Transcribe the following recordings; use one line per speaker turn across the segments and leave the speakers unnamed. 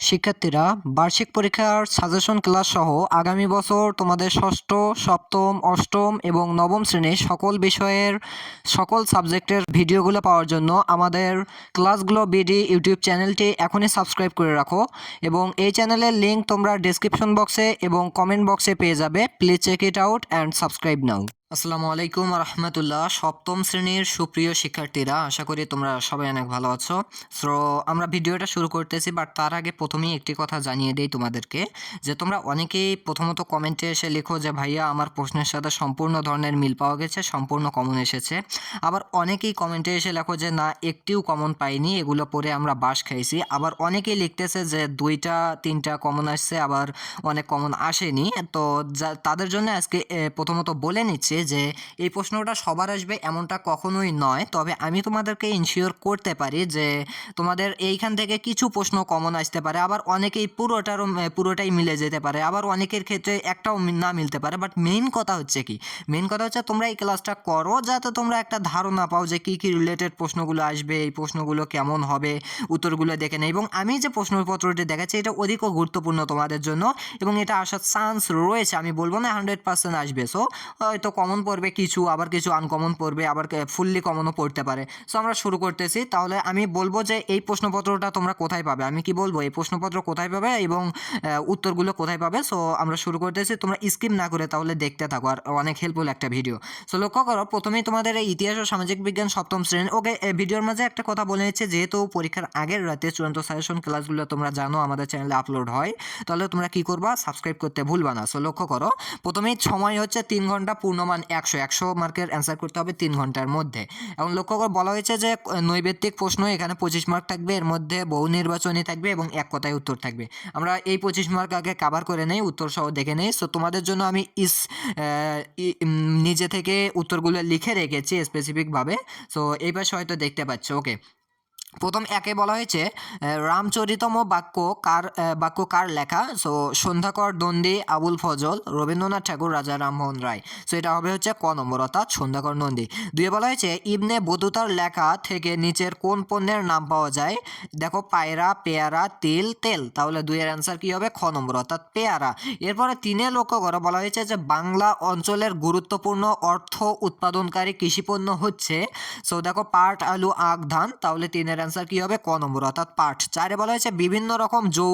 শিক্ষার্থীরা, বার্ষিক পরীক্ষার সাজেশন ক্লাস সহ আগামী বছর তোমাদের ষষ্ঠ, সপ্তম, অষ্টম এবং নবম শ্রেণির সকল বিষয়ের, সকল সাবজেক্টের ভিডিওগুলো পাওয়ার জন্য আমাদের ক্লাসগুলো বিডি ইউটিউব চ্যানেলটি এখনই সাবস্ক্রাইব করে রাখো এবং এই চ্যানেলের লিঙ্ক তোমরা ডেসক্রিপশন বক্সে এবং কমেন্ট বক্সে পেয়ে যাবে। Please check it out and subscribe now আসসালামু আলাইকুম রহমতুল্লাহ। সপ্তম শ্রেণির সুপ্রিয় শিক্ষার্থীরা, আশা করি তোমরা সবাই অনেক ভালো আছো। সো আমরা ভিডিওটা শুরু করতেছি বাট তার আগে প্রথমেই একটি কথা জানিয়ে দেই তোমাদেরকে, যে তোমরা অনেকেই প্রথমত কমেন্টে এসে লেখো যে, ভাইয়া, আমার প্রশ্নের সাথে সম্পূর্ণ ধরনের মিল পাওয়া গেছে, সম্পূর্ণ কমন এসেছে। আবার অনেকেই কমেন্টে এসে লেখো যে, না, একটিও কমন পাইনি, এগুলো পরে আমরা বাস খাইছি। আবার অনেকেই লিখতেছে যে, দুইটা, তিনটা কমন আসছে, আবার অনেক কমন আসেনি। তো তাদের জন্য আজকে প্রথমত বলে নিচ্ছি যে এই প্রশ্নটা সবার আসবে এমনটা কখনোই নয়। তবে আমি তোমাদেরকে ইনশিওর করতে পারি যে তোমাদের এইখান থেকে কিছু প্রশ্ন কমন আসতে পারে। আবার অনেকেই পুরোটারও, পুরোটাই মিলে যেতে পারে। আবার অনেকের ক্ষেত্রে একটাও না মিলতে পারে। বাট মেইন কথা হচ্ছে কি? মেইন কথা হচ্ছে তোমরা এই ক্লাসটা করো যাতে তোমরা একটা ধারণা পাও যে কী কী রিলেটেড প্রশ্নগুলো আসবে, এই প্রশ্নগুলো কেমন হবে, উত্তরগুলো দেখে নেই। এবং আমি যে প্রশ্নপত্রটি দেখাচ্ছি এটা অধিকও গুরুত্বপূর্ণ তোমাদের জন্য এবং এটা আসার চান্স রয়েছে। আমি বলব না হান্ড্রেড পার্সেন্ট আসবে। সো হয়তো কমন পড়বে, কিছু আবার কিছু আনকমন পড়বে, আবার ফুললি কমনও পড়তে পারে। সো আমরা শুরু করতেছি। তাহলে আমি বলব যে এই প্রশ্নপত্রটা তোমরা কোথায় পাবে? আমি কি বলব? এই প্রশ্নপত্র কোথায় পাবে এবং উত্তরগুলো কোথায় পাবে? সো আমরা শুরু করতেছি। তোমরা স্কিপ না করে তাহলে দেখতে থাকো। আর অনেক হেল্পফুল একটা ভিডিও সো লক্ষ্য করো, প্রথমেই তোমাদের এই ইতিহাস ও সামাজিক বিজ্ঞান সপ্তম শ্রেণি ওকে ভিডিওর মাঝে একটা কথা বলে নিচ্ছে। যেহেতু পরীক্ষার আগের রাতে চূড়ান্ত সাজেশন ক্লাসগুলো তোমরা জানো, আমাদের চ্যানেলে আপলোড হয়, তাহলে তোমরা কি করবা? সাবস্ক্রাইব করতে ভুলবা না। সো লক্ষ্য করো, প্রথমেই সময় হচ্ছে তিন ঘণ্টা পূর্ণমান একশো একশো মার্কের অ্যান্সার করতে হবে তিন ঘণ্টার মধ্যে। এবং লক্ষ্য করে বলা হয়েছে যে, নৈবেত্তিক প্রশ্ন এখানে পঁচিশ মার্ক থাকবে, এর মধ্যে বহু নির্বাচনী থাকবে এবং এক কথায় উত্তর থাকবে। আমরা এই পঁচিশ মার্ক আগে কাভার করে নেই, উত্তর সহ দেখে নেই। সো তোমাদের জন্য আমি ইস নিজে থেকে উত্তরগুলো লিখে রেখেছি স্পেসিফিকভাবে সো এই পাশে হয়তো দেখতে পাচ্ছ ওকে প্রথম একে বলা হয়েছে রামচরিতম বাক্য কার বাক্য কার লেখা? সো সন্ধ্যাকর দণ্ডী আবুল ফজল, রবীন্দ্রনাথ ঠাকুর, রাজা রামমোহন রায়। সো এটা হবে হচ্ছে ক নম্বর, অর্থাৎ সন্ধ্যাকর, নন্দী। দুয়ে বলা হয়েছে, ইবনে বতুতার লেখা থেকে নিচের কোন পণ্যের নাম পাওয়া যায়? দেখো, পায়রা, পেয়ারা, তিল, তেল। তাহলে দুইয়ের অ্যান্সার কি হবে? খ নম্বর, অর্থাৎ পেয়ারা। এরপরে তিনে লক্ষ্য করে বলা হয়েছে যে, বাংলা অঞ্চলের গুরুত্বপূর্ণ অর্থ উৎপাদনকারী কৃষিপণ্য হচ্ছে সো দেখো, পাট, আলু, আখ, ধান। তাহলে তিনের অ্যান্সার কি হবে ক নম্বর? অর্থাৎ পাট চারে বলা হয়েছে বিভিন্ন রকম যৌ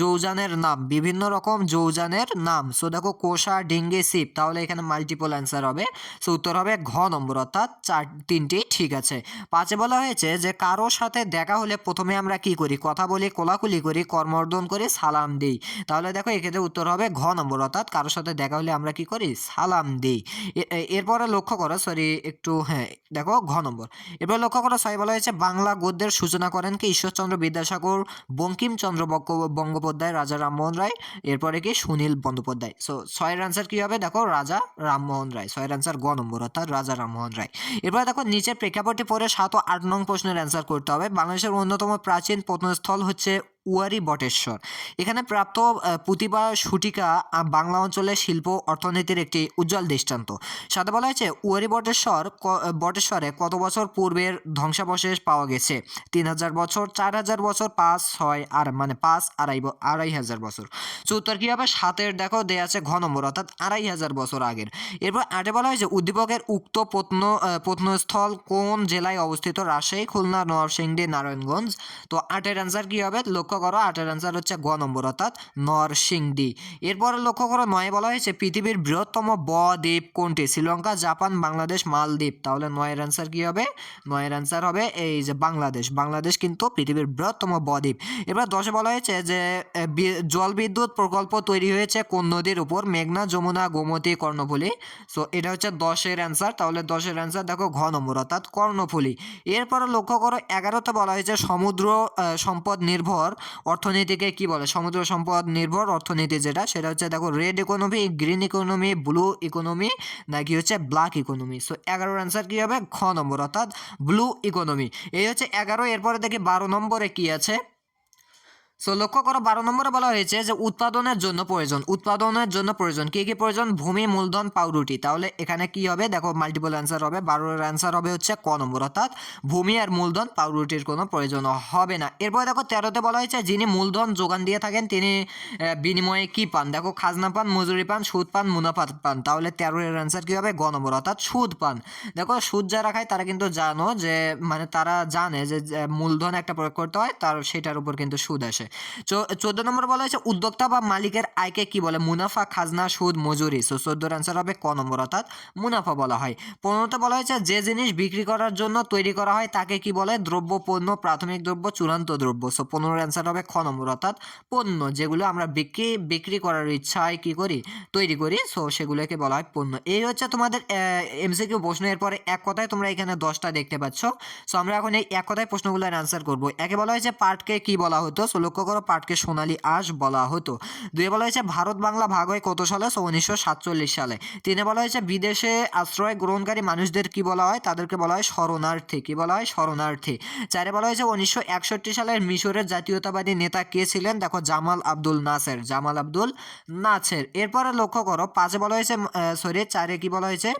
যৌজানের নাম, বিভিন্ন রকম যৌজানের নাম। সো দেখো, কোষা, ডিঙ্গে সিপ তাহলে এখানে মাল্টিপল অ্যান্সার হবে। সো উত্তর হবে ঘ নম্বর, অর্থাৎ চার, তিনটি ঠিক আছে। পাঁচে বলা হয়েছে যে, কারোর সাথে দেখা হলে প্রথমে আমরা কি করি? কথা বলি, কোলাকুলি করি কর্মর্দন করি, সালাম দিই। তাহলে দেখো, এক্ষেত্রে উত্তর হবে ঘ নম্বর, অর্থাৎ কারোর সাথে দেখা হলে আমরা কি করি? সালাম দিই। এরপরে লক্ষ্য করো সরি একটু হ্যাঁ দেখো, ঘ নম্বর। এবার লক্ষ্য করো, ছয় বলা হয়েছে বাংলা গদ্যের সূচনা করেন কি? ঈশ্বরচন্দ্র বিদ্যাসাগর, বঙ্কিমচন্দ্র বঙ্গোপাধ্যায়, রাজা রামমোহন রায়, এরপরে কি? সুনীল বন্দ্যোপাধ্যায়। সো ছয়ের আনসার কী হবে? দেখো, রাজা রামমোহন রায়। ছয়ের আনসার গ নম্বর, অর্থাৎ রাজা রামমোহন রায়। এরপরে দেখো, নিচের প্রেক্ষাপটে পরে সাত ও আট নং প্রশ্নের অ্যান্সার করতে হবে। বাংলাদেশের অন্যতম প্রাচীন প্রত্নস্থল হচ্ছে উয়ারি বটেশ্বর। এখানে প্রাপ্ত বা শুটিকা বাংলা অঞ্চলের শিল্প, অর্থনীতির একটি উজ্জ্বল দৃষ্টান্ত। সাথে বলা হয়েছে উয়ারি বটেশ্বর বটেশ্বরে কত বছর পূর্বের ধ্বংসাবশেষ পাওয়া গেছে? তিন হাজার বছর, চার হাজার বছর, পাঁচ, ছয়, আর মানে পাঁচ, আড়াই আড়াই হাজার বছর। সো উত্তর কী হবে? সাতের দেখো, দেয়া আছে ঘ নম্বর, অর্থাৎ আড়াই হাজার বছর আগের। এরপর আটে বলা হয়েছে, উদ্দীপকের উক্ত প্রত্ন প্রত্নস্থল কোন জেলায় অবস্থিত? রাজশাহী, খুলনা, নরসিংদী, নারায়ণগঞ্জ। তো আটের অ্যান্সার কী হবে? লক্ষ্য করো আটের অ্যান্সার হচ্ছে গ নম্বর, অর্থাৎ নরসিংদী। এরপরে লক্ষ্য করো, নয় বলা হয়েছে পৃথিবীর বৃহত্তম ব দ্বীপ কোনটি? শ্রীলঙ্কা, জাপান, বাংলাদেশ, মালদ্বীপ। তাহলে নয়ের অ্যান্সার কী হবে? নয়ের অ্যান্সার হবে এই যে বাংলাদেশ। বাংলাদেশ কিন্তু পৃথিবীর বৃহত্তম বদ্বীপ এবার দশে বলা হয়েছে যে বি- জলবিদ্যুৎ প্রকল্প তৈরি হয়েছে কোন নদীর উপর? মেঘনা, যমুনা, গোমতী, কর্ণফুলী। সো, এটা হচ্ছে দশের অ্যান্সার তাহলে দশের অ্যান্সার দেখো ঘ নম্বর, অর্থাৎ কর্ণফুলী। এরপরে লক্ষ্য করো, এগারোতে বলা হয়েছে সমুদ্র সম্পদ নির্ভর। অর্থনীতিকে কি বলে? সমুদ্র সম্পদ নির্ভর অর্থনীতি যেটা, সেটা হচ্ছে দেখো red economy green economy blue economy নাকি হচ্ছে ব্ল্যাক ইকোনমি সো এগারোর অ্যান্সার কী হবে? খ নম্বর, অর্থাৎ ব্লু ইকোনমি এই হচ্ছে এগারো, এরপরে দেখি বারো নম্বরে কি আছে? সো লক্ষ্য করো, বারো নম্বরে বলা হয়েছে যে উৎপাদনের জন্য প্রয়োজন। উৎপাদনের জন্য প্রয়োজন। কি কি প্রয়োজন? ভূমি, মূলধন, পাউরুটি। তাহলে এখানে কি হবে? দেখো মাল্টিপল অ্যান্সার হবে। বারোর অ্যান্সার হবে হচ্ছে ক নম্বর। অর্থাৎ ভূমি আর মূলধন, পাউরুটির কোনো প্রয়োজন হবে না। এরপরে দেখো, তেরোতে বলা হয়েছে, যিনি মূলধন যোগান দিয়ে থাকেন, তিনি বিনিময়ে কি পান? দেখো, খাজনা পান, মজুরি পান, সুদ পান, মুনাফা পান। তাহলে তেরোর অ্যান্সার কী হবে? গ নম্বর। অর্থাৎ সুদ পান। দেখো, সুদ যারা খায়, তারা কিন্তু জানো যে মানে তারা জানে যে যে, মূলধন একটা প্রয়োগ করতে হয়, তার সেটার উপর কিন্তু সুদ আসে। চোদ্দ নম্বর বলা হয়েছে, উদ্যোক্তা বা মালিকের আয়কে কি বলে? মুনাফা, খাজনা, সুদ, মজুরি। সো চোদ্দোর অ্যান্সার হবে ক নম্বর, অর্থাৎ মুনাফা বলা হয়। পনেরোতে বলা হয়েছে, যে জিনিস বিক্রি করার জন্য তৈরি করা হয়, তাকে কি বলে? দ্রব্য, পণ্য, প্রাথমিক দ্রব্য, চূড়ান্ত দ্রব্য। সো পনেরোর অ্যান্সার হবে খ নম্বর, অর্থাৎ পণ্য, যেগুলো আমরা বিক্রি বিক্রি করার ইচ্ছায় কি করি? তৈরি করি। সো সেগুলোকে বলা হয় পণ্য। এই হচ্ছে তোমাদের এমসিকিউ প্রশ্ন। এরপরে এক কথায় তোমরা এখানে দশটা দেখতে পাচ্ছ। সো আমরা এখন এই এক কথায় প্রশ্নগুলোর অ্যান্সার করব। একে বলা হয়েছে, পার্টকে কি বলা হতো? সো লক্ষ্য করো পাটকে সোনালী আঁশ বলা হতো। দুয়ে বলা হয়েছে, ভারত বাংলা ভাগ হয় কত সালে? সো, উনিশশো সাতচল্লিশ সালে। তিনে বলা হয়েছে, বিদেশে আশ্রয় গ্রহণকারী মানুষদের কি বলা হয়? তাদেরকে বলা হয়, শরণার্থী। কি বলা হয়? শরণার্থী। চারে বলা হয়েছে, উনিশশো একষট্টি সালের মিশরের জাতীয়তাবাদী নেতা কে ছিলেন? দেখো, জামাল আব্দুল নাসের, জামাল আব্দুল নাসের। এরপরে লক্ষ্য করো, পাঁচে বলা হয়েছে সরি চারে কি বলা হয়েছে?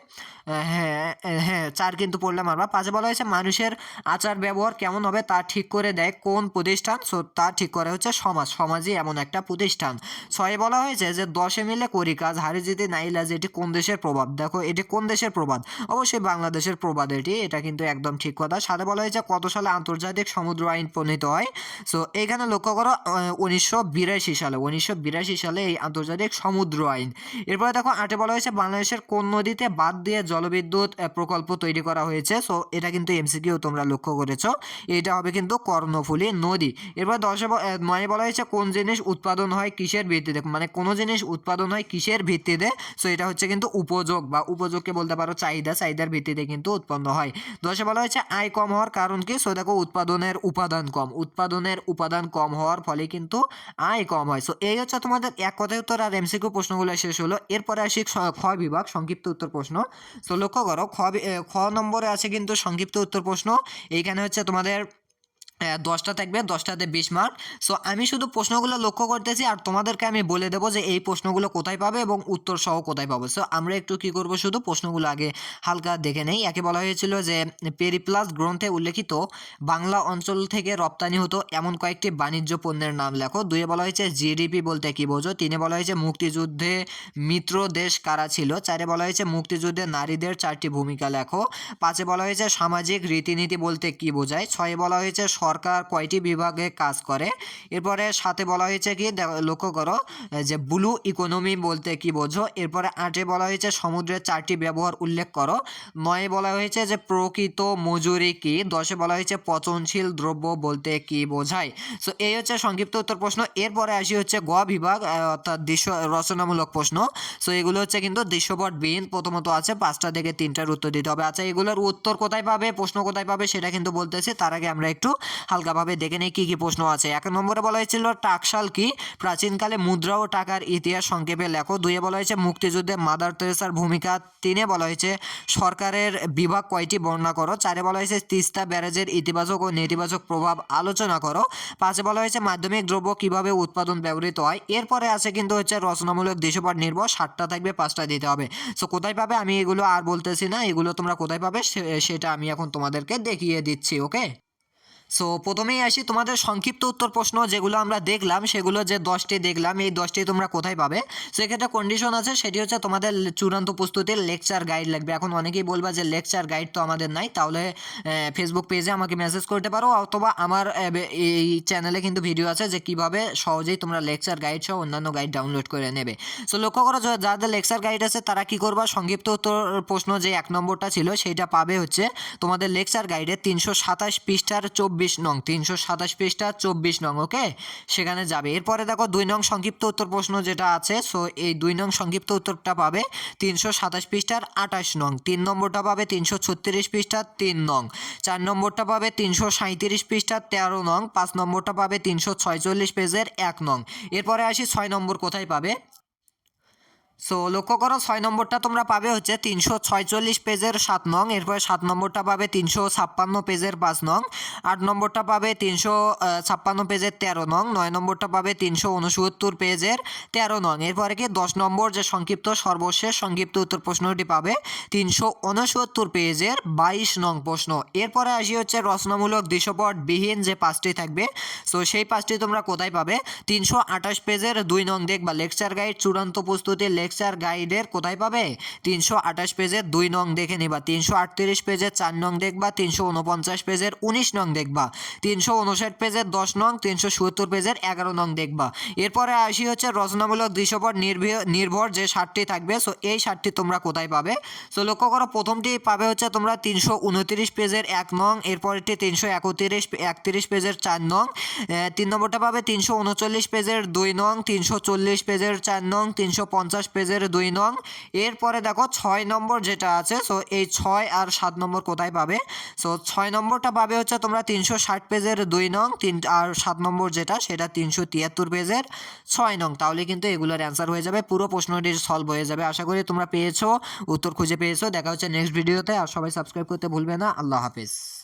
হ্যাঁ হ্যাঁ চার কিন্তু পড়লাম আমরা পাঁচে বলা হয়েছে, মানুষের আচার ব্যবহার কেমন হবে তা ঠিক করে দেয় কোন প্রতিষ্ঠান? সো, তা ঠিক করে হচ্ছে সমাজ সমাজই এমন একটা প্রতিষ্ঠান। ছয়ে বলা হয়েছে যে, দশে মিলে করি কাজ, হারে যেতে নাইলাজ এটি কোন দেশের প্রভাব? দেখো, এটি কোন দেশের প্রবাদ অবশ্যই বাংলাদেশের প্রবাদ এটি, এটা কিন্তু একদম ঠিক কথা। সাথে বলা হয়েছে, কত সালে আন্তর্জাতিক সমুদ্র আইন প্রণীত হয়? সো এইখানে লক্ষ্য করো উনিশশো বিরাশি সালে, উনিশশো বিরাশি সালে এই আন্তর্জাতিক সমুদ্র আইন। এরপরে দেখো, আটে বলা হয়েছে, বাংলাদেশের কোন নদীতে বাদ দিয়ে জলবিদ্যুৎ প্রকল্প তৈরি করা হয়েছে? সো, এটা কিন্তু এমসিকিউ তোমরা লক্ষ্য করেছ। এটা হবে কিন্তু কর্ণফুলী নদী। এরপর দশে নয়ে বলা হয়েছে কোন জিনিস উৎপাদন হয় কিসের ভিত্তিতে? মানে কোনো জিনিস উৎপাদন হয় কিসের ভিত্তিতে? সো এটা হচ্ছে কিন্তু উপযোগ বা উপযোগকে বলতে পারো চাহিদা, চাহিদার ভিত্তিতে কিন্তু উৎপন্ন হয়। দশে বলা হয়েছে আয় কম হওয়ার কারণ কি? সো দেখো উৎপাদনের উপাদান কম। উৎপাদনের উপাদান কম হওয়ার ফলে কিন্তু আয় কম হয়। সো এই হচ্ছে তোমাদের এক কথায় উত্তর আর এমসিকিউ প্রশ্নগুলো শেষ হলো। এরপরে আসি খ- বিভাগ, সংক্ষিপ্ত উত্তর প্রশ্ন। তো লক্ষ্য করো, খ খ নম্বরে আছে কিন্তু সংক্ষিপ্ত উত্তর প্রশ্ন। এইখানে হচ্ছে তোমাদের দশটা থাকবে, দশটাতে বিশ মার্ক সো আমি শুধু প্রশ্নগুলো লক্ষ্য করতেছি আর তোমাদেরকে আমি বলে দেবো যে এই প্রশ্নগুলো কোথায় পাবে এবং উত্তর সহ কোথায় পাবে। সো আমরা একটু কি করব শুধু প্রশ্নগুলো আগে হালকা দেখে নেই। একে বলা হয়েছিল যে পেরিপ্লাস গ্রন্থে উল্লেখিত বাংলা অঞ্চল থেকে রপ্তানি হতো এমন কয়েকটি বাণিজ্য পণ্যের নাম লেখো। দুয়ে বলা হয়েছে জিডিপি বলতে কি বোঝো, তিনে বলা হয়েছে মুক্তিযুদ্ধে মিত্র দেশ কারা ছিল, চারে বলা হয়েছে মুক্তিযুদ্ধে নারীদের চারটি ভূমিকা লেখো, পাঁচে বলা হয়েছে সামাজিক রীতিনীতি বলতে কি বোঝায়, ছয়ে বলা হয়েছে সরকার কয়টি বিভাগে কাজ করে? এরপরে সাথে বলা হয়েছে কি লক্ষ্য করো, যে ব্লু ইকোনমি বলতে কি বোঝো? এরপরে আটে বলা হয়েছে সমুদ্রের চারটি ব্যবহার উল্লেখ করো। নয়ে বলা হয়েছে যে প্রকৃত মজুরি কি? দশে বলা হয়েছে পচনশীল দ্রব্য বলতে কি বোঝায়? সো এই হচ্ছে সংক্ষিপ্ত উত্তর প্রশ্ন। এরপরে আসি হচ্ছে গ বিভাগ অর্থাৎ দৃশ্য, রচনামূলক প্রশ্ন। সো এগুলো হচ্ছে কিন্তু দৃশ্যপট বিহীন প্রথমত আছে পাঁচটা থেকে তিনটার উত্তর দিতে হবে। আচ্ছা এগুলোর উত্তর কোথায় পাবে, প্রশ্ন কোথায় পাবে সেটা কিন্তু বলতেছে, তার আগে আমরা একটু হালকাভাবে দেখে নিই কী কী প্রশ্ন আছে। এক নম্বরে বলা হয়েছিল, টাকশাল কি? প্রাচীনকালে মুদ্রা ও টাকার ইতিহাস সংক্ষেপে লেখো। দুইয়ে বলা হয়েছে, মুক্তিযুদ্ধে মাদার তেরেসার ভূমিকা। তিনে বলা হয়েছে, সরকারের বিভাগ কয়টি বর্ণনা করো? চারে বলা হয়েছে, তিস্তা ব্যারেজের ইতিবাচক ও নেতিবাচক প্রভাব আলোচনা করো। পাঁচে বলা হয়েছে, মাধ্যমিক দ্রব্য কীভাবে উৎপাদন ব্যবহৃত হয়? এরপরে আছে কিন্তু হচ্ছে, রচনামূলক দেশপট নির্ভর, সাতটা থাকবে, পাঁচটা দিতে হবে। সো, কোথায় পাবে? আমি এগুলো আর বলতেছি না। এগুলো তোমরা কোথায় পাবে? সেটা আমি এখন তোমাদেরকে দেখিয়ে দিচ্ছি, ওকে? সো প্রথমেই আসি তোমাদের সংক্ষিপ্ত উত্তর প্রশ্ন, যেগুলো আমরা দেখলাম, সেগুলো যে দশটি দেখলাম, এই দশটি তোমরা কোথায় পাবে? সেক্ষেত্রে কন্ডিশন আছে, সেটি হচ্ছে তোমাদের চূড়ান্ত প্রস্তুতির লেকচার গাইড লাগবে। এখন অনেকেই বলবা যে লেকচার গাইড তো আমাদের নাই, তাহলে ফেসবুক পেজে আমাকে মেসেজ করতে পারো, অথবা আমার এই চ্যানেলে কিন্তু ভিডিও আছে যে কীভাবে সহজেই তোমরা লেকচার গাইড সহ অন্যান্য গাইড ডাউনলোড করে নেবে। সো লক্ষ্য করো যাদের লেকচার গাইড আছে, তারা কি করবা? সংক্ষিপ্ত উত্তর প্রশ্ন যে এক নম্বরটা ছিল সেইটা পাবে হচ্ছে তোমাদের লেকচার গাইডে তিনশো সাতাশ পৃষ্ঠার চব্বিশ নং, তিনশো সাতাশ পৃষ্ঠা, চব্বিশ নং, ওকে? সেখানে যাবে। এরপরে দেখো দুই নং সংক্ষিপ্ত উত্তর প্রশ্ন যেটা আছে সো এই দুই নং সংক্ষিপ্ত উত্তরটা পাবে তিনশো সাতাশ পৃষ্ঠার আঠাশ নং। তিন নম্বরটা পাবে তিনশো ছত্রিশ পৃষ্ঠার তিন নং। চার নম্বরটা পাবে তিনশো সাঁত্রিশ পৃষ্ঠার তেরো নং। পাঁচ নম্বরটা পাবে তিনশো ছয়চল্লিশ পেজের এক নং। এরপরে আসি ছয় নম্বর কোথায় পাবে? সো লক্ষ্য করো, ছয় নম্বরটা তোমরা পাবে হচ্ছে তিনশো ছয়চল্লিশ পেজের সাত নং, এরপরে সাত নম্বরটা পাবে তিনশো ছাপ্পান্ন পেজের পাঁচ নং, আট নম্বরটা পাবে তিনশো ছাপ্পান্ন পেজের তেরো নং, নয় নম্বরটা পাবে তিনশো উনসত্তর পেজের তেরো নং, এরপরে কি দশ নম্বর যে সংক্ষিপ্ত সর্বশেষ সংক্ষিপ্ত উত্তর প্রশ্নটি পাবে তিনশো উনসত্তর পেজের বাইশ নং প্রশ্ন। এরপরে আসি হচ্ছে রচনামূলক দৃশ্যপট বিহীন যে পাঁচটি থাকবে সো সেই পাঁচটি তোমরা কোথায় পাবে? তিনশো আঠাশ পেজের দুই নং দেখবা লেকচার গাইড চূড়ান্ত প্রস্তুতি লেকচার গাইডের কোথায় পাবে? তিনশো আঠাশ পেজের দুই নং দেখে নিবা। তিনশো আটত্রিশ পেজের চার নং দেখবা। তিনশো উনপঞ্চাশ পেজের উনিশ নং দেখবা। তিনশো উনষাট পেজের দশ নং, তিনশো সত্তর পেজের এগারো নং দেখবা। এরপরে আসি হচ্ছে রচনামূলক দৃশ্যপট নির্ভর যে ষাটটি থাকবে সো এই ষাটটি তোমরা কোথায় পাবে? সো লক্ষ্য করো, প্রথমটি পাবে হচ্ছে তোমরা তিনশো উনত্রিশ পেজের এক নং এরপরটি তিনশো একত্রিশ একত্রিশ পেজের চার নং তিন নম্বরটা পাবে তিনশো উনচল্লিশ পেজের দুই নং, তিনশো চল্লিশ পেজের চার নং, তিনশো পঞ্চাশ পেজের দুই নং। এরপরে দেখো ছয় নম্বর যেটা আছে সো এই ছয় আর সাত নম্বর কোথায় পাবে? সো ছয় নম্বরটা পাবে হচ্ছে তোমরা তিনশো ষাট পেজের দুই নং, তিন আর সাত নম্বর যেটা, সেটা তিনশো তিয়াত্তর পেজের ছয় নং। তাহলে কিন্তু এগুলোর অ্যান্সার হয়ে যাবে, পুরো প্রশ্নটি সলভ হয়ে যাবে। আশা করি তোমরা পেয়েছ, উত্তর খুঁজে পেয়েছ। দেখা হচ্ছে নেক্সট ভিডিওতে আর সবাই সাবস্ক্রাইব করতে ভুলবে না। আল্লাহ হাফিজ।